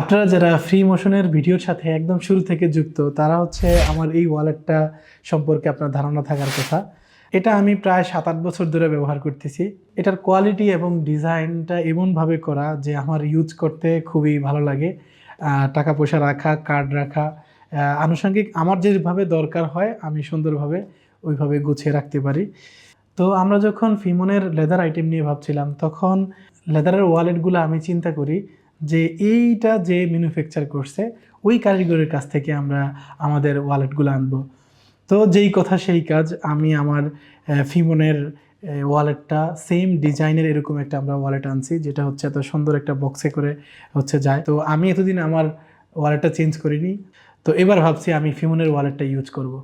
আপনারা যারা ফ্রি মোশনের ভিডিওর সাথে একদম শুরু থেকে যুক্ত, তারা হচ্ছে আমার এই ওয়ালেটটা সম্পর্কে আপনার ধারণা থাকার কথা। এটা আমি প্রায় সাত আট বছর ধরে ব্যবহার করতেছি। এটার কোয়ালিটি এবং ডিজাইনটা এমনভাবে করা যে আমার ইউজ করতে খুবই ভালো লাগে। টাকা পয়সা রাখা কার্ড রাখা আনুষঙ্গিক আমার যেভাবে দরকার হয়, আমি সুন্দরভাবে ওইভাবে গুছিয়ে রাখতে পারি। তো আমরা যখন ফিমনের লেদার আইটেম নিয়ে ভাবছিলাম, তখন লেদারের ওয়ালেটগুলো আমি চিন্তা করি যে এইটা যে ম্যানুফ্যাকচার করছে, ওই কারিগরের কাছ থেকে আমরা আমাদের ওয়ালেটগুলো আনব। তো যেই কথা সেই কাজ, আমি আমার ফিমনের ওয়ালেটটা সেম ডিজাইনের এরকম একটা আমরা ওয়ালেট আনছি, যেটা হচ্ছে এত সুন্দর একটা বক্সে করে হচ্ছে যায়। তো আমি এতদিন আমার ওয়ালেটটা চেঞ্জ করিনি। তো এবার ভাবছি আমি ফিমনের ওয়ালেটটা ইউজ করব।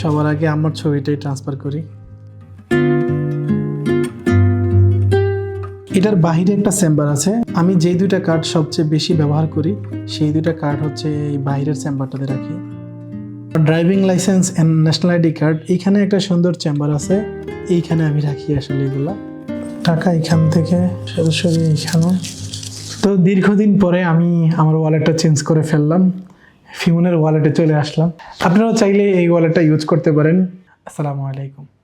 সবার আগে আমার ছবিটাই ট্রান্সফার করি। এটার বাহিরে একটা চেম্বার আছে। আমি যেই দুইটা কার্ড সবচেয়ে বেশি ব্যবহার করি, সেই দুইটা কার্ড হচ্ছে এই বাইরের চেম্বারটাতে রাখি। Driving licence and national ID card এইখানে একটা সুন্দর চেম্বার আছে। এইখানে আমি রাখি আসলে এগুলা। টাকা এখান থেকে সরাসরি এইখানে তো দীর্ঘদিন পরে আমি আমার ওয়ালেটটা চেঞ্জ করে ফেললাম। ফিমনের ওয়ালেটে চলে আসলাম। আপনারাও চাইলে এই ওয়ালেটটা ইউজ করতে পারেন। আসসালামু আলাইকুম।